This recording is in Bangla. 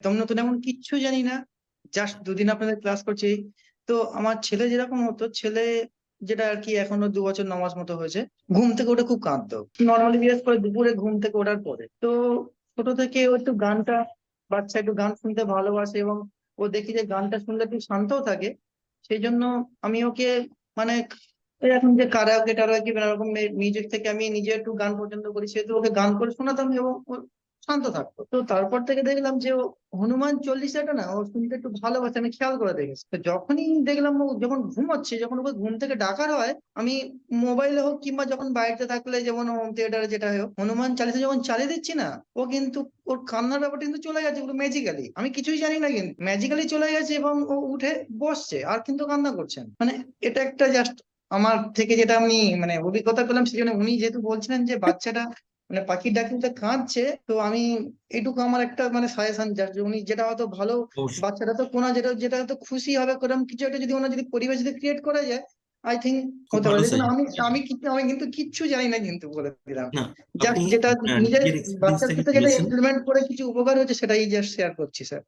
একদম নতুন, এমন কিচ্ছু জানি না। জাস্ট দুদিন আপনাদের ক্লাস করছি। তো আমার ছেলে যেরকম হতো, ছেলে যেটা আর কি এখনও দু বছর নমাজ মতো হয়েছে, ঘুম থেকে ওটা খুব কাঁদতো। নর্মালি বিশেষ করে দুপুরে ঘুম থেকে ওঠার পরে। তো ছোট থেকে ও একটু গানটা, বাচ্চা একটু গান শুনতে ভালোবাসে এবং ও দেখি যে গানটা শুনলে একটু শান্তও থাকে। সেই জন্য আমি ওকে মানে এখন যে কারাওকে টারাওকে রকম মিউজিক থেকে আমি নিজে একটু গান পছন্দ করি, সেহেতু ওকে গান করে শোনাতাম এবং শান্ত থাকতো। তো তারপর থেকে দেখলাম যে হনুমান চল্লিশাটা না, ও শুনতে একটু ভালোবাসে, আমি খেয়াল করে দেখেছি। তো যখনই দেখলাম ও যখন ঘুমাচ্ছে, যখন ওকে ঘুম থেকে ডাকার হয়, আমি মোবাইলে হোক কিংবা যখন বাড়িতে থাকলে, যেমন হোম থিয়েটারে যেটা হোক, হনুমান চালিশা যখন চালিয়ে দিচ্ছি না, ও কিন্তু ওর কান্নার ব্যাপারটা কিন্তু চলে গেছে পুরো ম্যাজিক্যালি আমি কিছুই জানি না কিন্তু ম্যাজিক্যালি চলে গেছে এবং ও উঠে বসছে, আর কিন্তু কান্না করছেন মানে এটা একটা জাস্ট আমার থেকে যেটা আমি মানে অভিজ্ঞতা পেলাম, সেই জন্য উনি যেহেতু বলছিলেন যে বাচ্চাটা মানে পাখির কিন্তু কাঁদছে তো আমি এটুকু আমার একটা মানে সাজেশন যার উনি যেটা হয়তো ভালো বাচ্চাটা তো কোনা যেটা যেটা হয়তো খুশি হবে কোরম কিছু একটা যদি ওনার যদি পরিবেশ যদি ক্রিয়েট করা যায় আই থিঙ্ক হতে পারে। আমি আমি আমি কিন্তু কিচ্ছু জানি না কিন্তু বলে দিলাম। যেটা নিজের নিজের বাচ্চার সাথে যেটা। ইমপ্লিমেন্ট করে কিছু উপকার হচ্ছে সেটাই জাস্ট শেয়ার করছি স্যার